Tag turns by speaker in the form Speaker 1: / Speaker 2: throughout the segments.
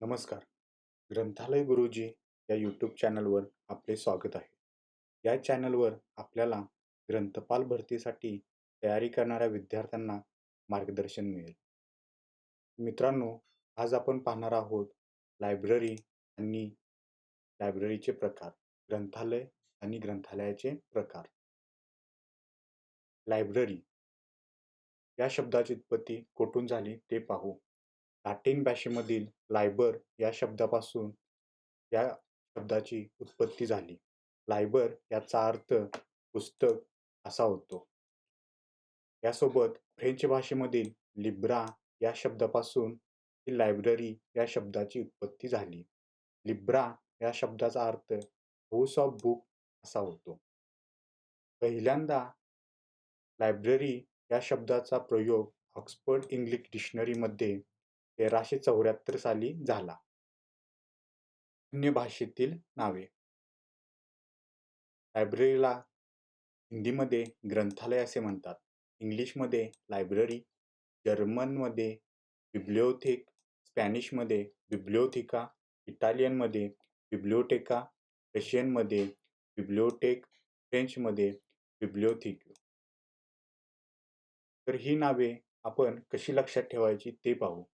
Speaker 1: नमस्कार. ग्रंथालय गुरुजी या यूट्यूब चॅनलवर आपले स्वागत आहे. या चॅनलवर आपल्याला ग्रंथपाल भरतीसाठी तयारी करणाऱ्या विद्यार्थ्यांना मार्गदर्शन मिळेल. मित्रांनो, आज आपण पाहणार आहोत लायब्ररी आणि लायब्ररीचे प्रकार, ग्रंथालय आणि ग्रंथालयाचे प्रकार. लायब्ररी या शब्दाची उत्पत्ती कोठून झाली ते पाहू. लॅटिन भाषेमधील लायबर या शब्दापासून या शब्दाची उत्पत्ती झाली. लायबर याचा अर्थ पुस्तक असा होतो. यासोबत फ्रेंच भाषेमधील लिब्रा या शब्दापासून ही लायब्ररी या शब्दाची उत्पत्ती झाली. लिब्रा या शब्दाचा अर्थ हाऊस ऑफ बुक असा होतो. पहिल्यांदा लायब्ररी या शब्दाचा प्रयोग ऑक्सफर्ड इंग्लिश डिक्शनरीमध्ये तेराशे चौऱ्याहत्तर साली झाला. अन्य भाषेतील नावे लायब्ररीला हिंदीमध्ये ग्रंथालय असे म्हणतात. इंग्लिशमध्ये लायब्ररी, जर्मनमध्ये बिब्लिओथिक स्पॅनिशमध्ये बिब्लिओथिका, इटालियनमध्ये बिब्लिओटेका, रशियनमध्ये बिब्लिओटेक, फ्रेंचमध्ये बिब्लिओथिक. तर ही नावे आपण कशी लक्षात ठेवायची ते पाहू.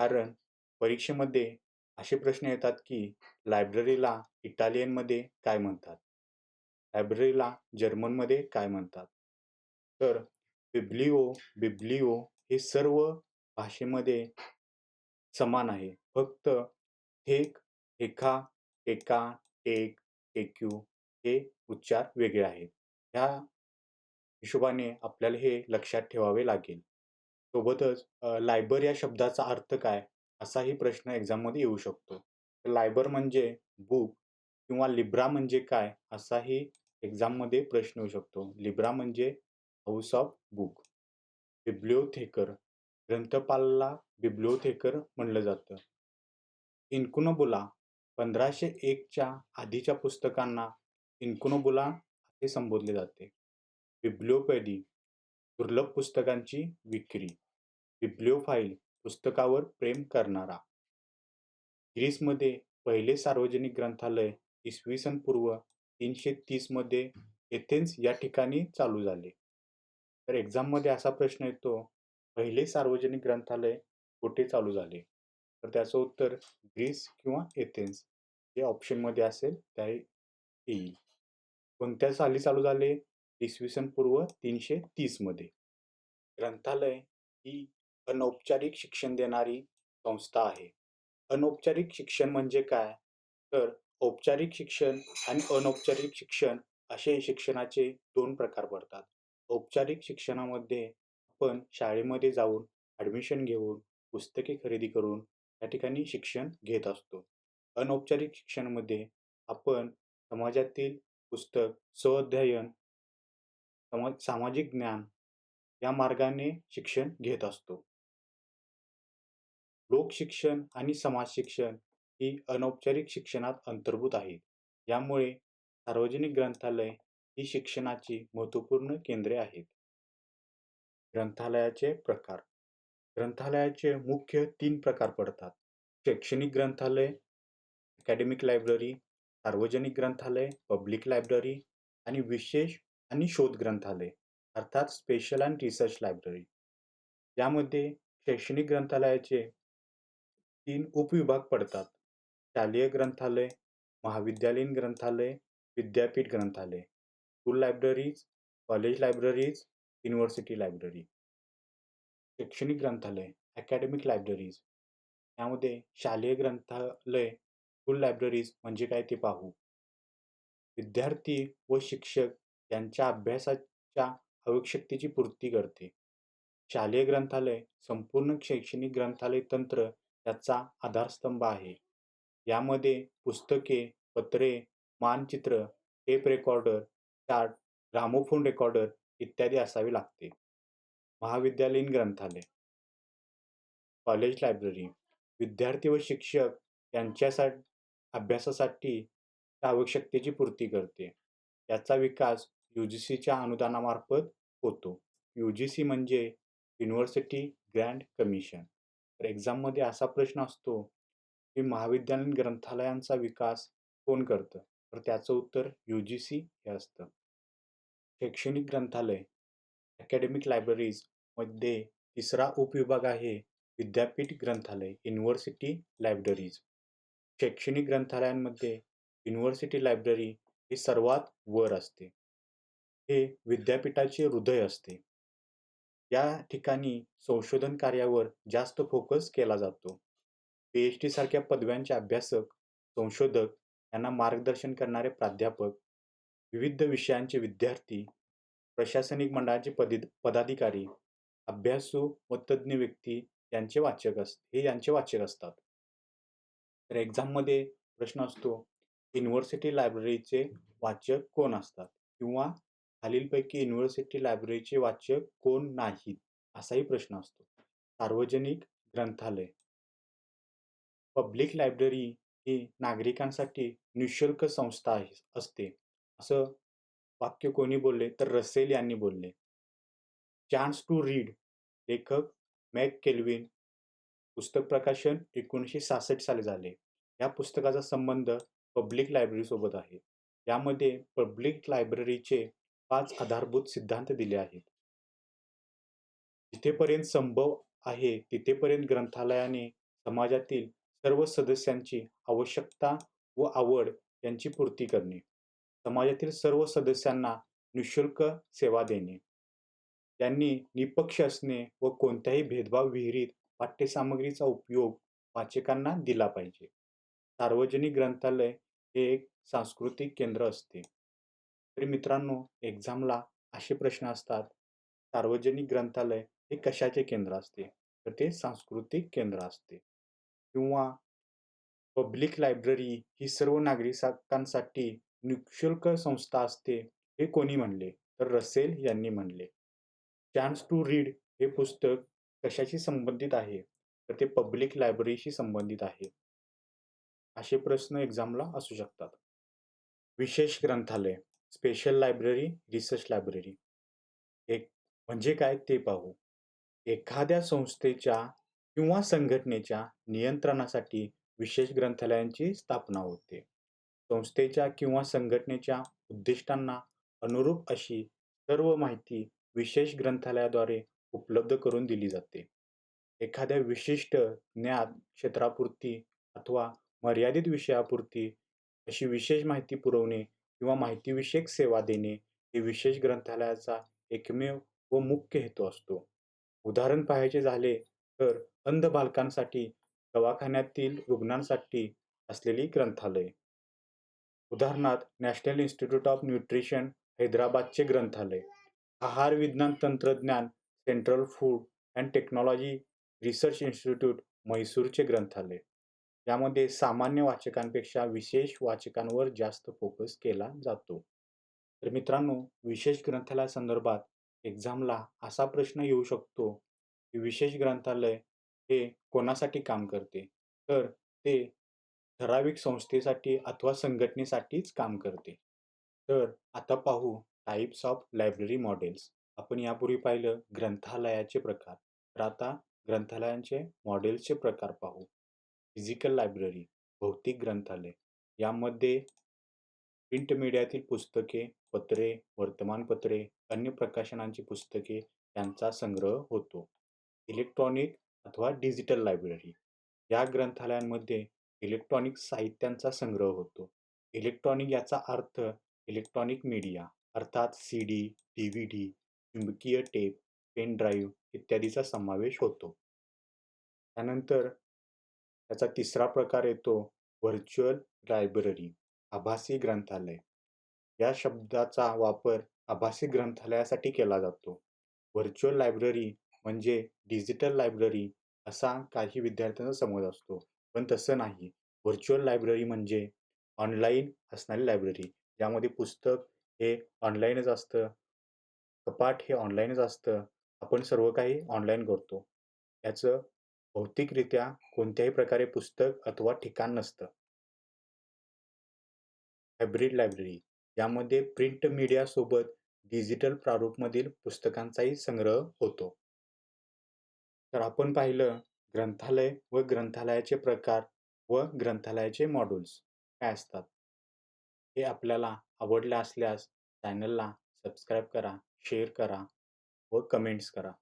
Speaker 1: कारण परीक्षेमध्ये असे प्रश्न येतात की लायब्ररीला इटालियनमध्ये काय म्हणतात? लायब्ररीला जर्मनमध्ये काय म्हणतात? तर बिब्लिओ, बिब्लिओ हे सर्व भाषेमध्ये समान आहे. फक्त थेक, एका एका टेक, टेक्यू हे उच्चार वेगळे आहेत. ह्या हिशोबाने आपल्याला हे लक्षात ठेवावे लागेल. सोबतच लायबर या शब्दाचा अर्थ काय? असाही प्रश्न एक्झाममध्ये येऊ शकतो. लायबर म्हणजे बुक किंवा लिब्रा म्हणजे काय? असाही एक्झाममध्ये प्रश्न येऊ शकतो. लिब्रा म्हणजे हाऊस ऑफ बुक. बिब्लिओथेकर ग्रंथपालला बिब्लिओथेकर म्हणलं जातं. इन्कुनोबुला पंधराशे एकच्या आधीच्या पुस्तकांना इन्कुनोबुला असे संबोधले जाते. बिब्लिओपॅडी दुर्लभ पुस्तकांची विक्री. बिब्लिओफाईल पुस्तकावर प्रेम करणारा. ग्रीसमध्ये पहिले सार्वजनिक ग्रंथालय इसवी सन पूर्व तीनशे तीसमध्ये एथेन्स या ठिकाणी चालू झाले. तर एक्झाममध्ये असा प्रश्न येतो, पहिले सार्वजनिक ग्रंथालय कुठे चालू झाले? तर त्याचं उत्तर ग्रीस किंवा एथेन्स जे ऑप्शनमध्ये असेल त्या येईल. कोणत्या साली चालू झाले? इसवी सन पूर्व तीनशे तीसमध्ये ग्रंथालय ही अनौपचारिक शिक्षण देणारी संस्था आहे. अनौपचारिक शिक्षण म्हणजे काय? तर औपचारिक शिक्षण आणि अनौपचारिक शिक्षण असे शिक्षणाचे दोन प्रकार पडतात. औपचारिक शिक्षणामध्ये आपण शाळेमध्ये जाऊन ॲडमिशन घेऊन, पुस्तके खरेदी करून या ठिकाणी शिक्षण घेत असतो. अनौपचारिक शिक्षणामध्ये आपण समाजातील पुस्तक, स्वअध्ययन, समाज सामाजिक ज्ञान या मार्गाने शिक्षण घेत असतो. लोकशिक्षण आणि समाज शिक्षण ही अनौपचारिक शिक्षणात अंतर्भूत आहेत. यामुळे सार्वजनिक ग्रंथालय ही शिक्षणाची महत्त्वपूर्ण केंद्रे आहेत. ग्रंथालयाचे प्रकार ग्रंथालयाचे मुख्य तीन प्रकार पडतात. शैक्षणिक ग्रंथालय, अकॅडमिक लायब्ररी, सार्वजनिक ग्रंथालय, पब्लिक लायब्ररी आणि विशेष आणि शोध ग्रंथालय अर्थात स्पेशल अँड रिसर्च लायब्ररी. यामध्ये शैक्षणिक ग्रंथालयाचे तीन उपविभाग पडतात. शालेय ग्रंथालय, महाविद्यालयीन ग्रंथालय, विद्यापीठ ग्रंथालय, school libraries, college libraries, university library. शैक्षणिक ग्रंथालय, अकॅडमिक लायब्ररीज यामध्ये शालेय ग्रंथालय, स्कूल लायब्ररीज म्हणजे काय ते पाहू. विद्यार्थी व शिक्षक त्यांच्या अभ्यासाच्या आवश्यकतेची पूर्ती करते. शालेय ग्रंथालय संपूर्ण शैक्षणिक ग्रंथालय तंत्र याचा आधारस्तंभ आहे. यामध्ये पुस्तके, पत्रे, मानचित्र, tape recorder, chart, gramophone recorder इत्यादी असावे लागते. महाविद्यालयीन ग्रंथालय, कॉलेज लायब्ररी विद्यार्थी व शिक्षक यांच्या अभ्यासासाठी आवश्यकतेची पूर्ती करते. याचा विकास यूजीसीच्या अनुदानामार्फत होतो. यूजीसी म्हणजे युनिव्हर्सिटी ग्रँड कमिशन. तर एक्झाममध्ये असा प्रश्न असतो की महाविद्यालयीन ग्रंथालयांचा विकास कोण करतं? तर त्याचं उत्तर यू-जी-सी हे असतं. शैक्षणिक ग्रंथालय अकॅडमिक लायब्ररीजमध्ये तिसरा उपविभाग आहे विद्यापीठ ग्रंथालय युनिव्हर्सिटी लायब्ररीज. शैक्षणिक ग्रंथालयांमध्ये युनिव्हर्सिटी लायब्ररी ही सर्वात वर असते. हे विद्यापीठाचे हृदय असते. या ठिकाणी संशोधन कार्यावर जास्त फोकस केला जातो. पी-एच-डी सारख्या पदव्यांचे अभ्यासक, संशोधक यांना मार्गदर्शन करणारे प्राध्यापक, विविध विषयांचे विद्यार्थी, प्रशासनिक मंडळाचे पदी पदाधिकारी, अभ्यासू व तज्ञ व्यक्ती यांचे वाचक अस हे यांचे वाचक असतात. तर एक्झाममध्ये प्रश्न असतो, युनिव्हर्सिटी लायब्ररीचे वाचक कोण असतात? किंवा खालीलपैकी युनिव्हर्सिटी लायब्ररीचे वाचक कोण नाहीत? असाही प्रश्न असतो. सार्वजनिक ग्रंथालय पब्लिक लायब्ररी ही नागरिकांसाठी निःशुल्क संस्था आहे असते. असं वाक्य कोणी बोलले? तर रसेल यांनी बोलले. चान्स टू रीड लेखक मॅक केल्विन पुस्तक प्रकाशन एकोणीसशे सहासष्ट साली झाले. या पुस्तकाचा संबंध पब्लिक लायब्ररी सोबत आहे. यामध्ये पब्लिक लायब्ररीचे पाच आधारभूत सिद्धांत दिले आहेत. जिथेपर्यंत संभव आहे तिथेपर्यंत ग्रंथालयाने समाजातील सर्व सदस्यांची आवश्यकता व आवड यांची पूर्ती करणे. समाजातील सर्व सदस्यांना निःशुल्क सेवा देणे. त्यांनी निपक्ष असणे व कोणत्याही भेदभाव विहिरीत पाठ्यसामग्रीचा उपयोग वाचकांना दिला पाहिजे. सार्वजनिक ग्रंथालय हे एक सांस्कृतिक केंद्र असते. तरी मित्रांनो एक्झामला असे प्रश्न असतात. सार्वजनिक ग्रंथालय हे कशाचे केंद्र असते? तर ते सांस्कृतिक केंद्र असते. किंवा पब्लिक लायब्ररी ही सर्व नागरिकांसाठी निःशुल्क संस्था असते हे कोणी म्हणले? तर रसेल यांनी म्हणले. चान्स टू रीड हे पुस्तक कशाशी संबंधित आहे? तर ते पब्लिक लायब्ररीशी संबंधित आहे. असे प्रश्न एक्झामला असू शकतात. विशेष ग्रंथालय स्पेशल लायब्ररी, रिसर्च लायब्ररी एक म्हणजे काय ते पाहू. एखाद्या संस्थेच्या किंवा संघटनेच्या नियंत्रणासाठी विशेष ग्रंथालयांची स्थापना होते. संस्थेच्या किंवा संघटनेच्या उद्दिष्टांना अनुरूप अशी सर्व माहिती विशेष ग्रंथालयाद्वारे उपलब्ध करून दिली जाते. एखाद्या विशिष्ट ज्ञात क्षेत्रापुरती अथवा मर्यादित विषयापुरती अशी विशेष माहिती पुरवणे किंवा माहितीविषयक सेवा देणे हे विशेष ग्रंथालयाचा एकमेव व मुख्य हेतू असतो. उदाहरण पाहायचे झाले तर अंध बालकांसाठी दवाखान्यातील रुग्णांसाठी असलेली ग्रंथालय उदाहरणार्थ नॅशनल इन्स्टिट्यूट ऑफ न्यूट्रिशन हैदराबादचे ग्रंथालय, आहार विज्ञान तंत्रज्ञान Central Food and Technology Research Institute म्हैसूरचे ग्रंथालय. यामध्ये सामान्य वाचकांपेक्षा विशेष वाचकांवर जास्त फोकस केला जातो. तर मित्रांनो विशेष ग्रंथालयासंदर्भात एक्झामला असा प्रश्न येऊ शकतो की विशेष ग्रंथालय हे कोणासाठी काम करते? तर ते ठराविक संस्थेसाठी अथवा संघटनेसाठीच काम करते. तर आता पाहू टाईप्स ऑफ लायब्ररी मॉडेल्स. आपण यापूर्वी पाहिलं ग्रंथालयाचे प्रकार. तर आता ग्रंथालयांचे मॉडेल्सचे प्रकार पाहू. फिजिकल लायब्ररी भौतिक ग्रंथालय. यामध्ये प्रिंट मीडियातील पुस्तके, पत्रे, वर्तमानपत्रे, अन्य प्रकाशनांची पुस्तके यांचा संग्रह होतो. इलेक्ट्रॉनिक अथवा डिजिटल लायब्ररी. या ग्रंथालयांमध्ये इलेक्ट्रॉनिक साहित्यांचा संग्रह होतो. इलेक्ट्रॉनिक याचा अर्थ इलेक्ट्रॉनिक मीडिया अर्थात C D D V D चुंबकीय टेप, पेन ड्राईव्ह इत्यादीचा समावेश होतो. त्यानंतर याचा तिसरा प्रकार येतो व्हर्च्युअल लायब्ररी आभासी ग्रंथालय. या शब्दाचा वापर आभासी ग्रंथालयासाठी केला जातो. व्हर्च्युअल लायब्ररी म्हणजे डिजिटल लायब्ररी असा काही विद्यार्थ्यांचा समज असतो. पण तसं नाही. व्हर्च्युअल लायब्ररी म्हणजे ऑनलाईन असणारी लायब्ररी. ज्यामध्ये पुस्तक हे ऑनलाईनच असतं. कपाट हे ऑनलाईनच असतं. आपण सर्व काही ऑनलाईन करतो. याचं भौतिकरित्या कोणत्याही प्रकारे पुस्तक अथवा ठिकाण नसतं. Hybrid library. यामध्ये प्रिंट मीडियासोबत डिजिटल प्रारूपमधील पुस्तकांचाही संग्रह होतो. तर आपण पाहिलं ग्रंथालय व ग्रंथालयाचे प्रकार व ग्रंथालयाचे मॉड्यूल्स काय असतात? हे आपल्याला आवडले असल्यास चॅनलला सबस्क्राईब करा, शेअर करा व कमेंट्स करा.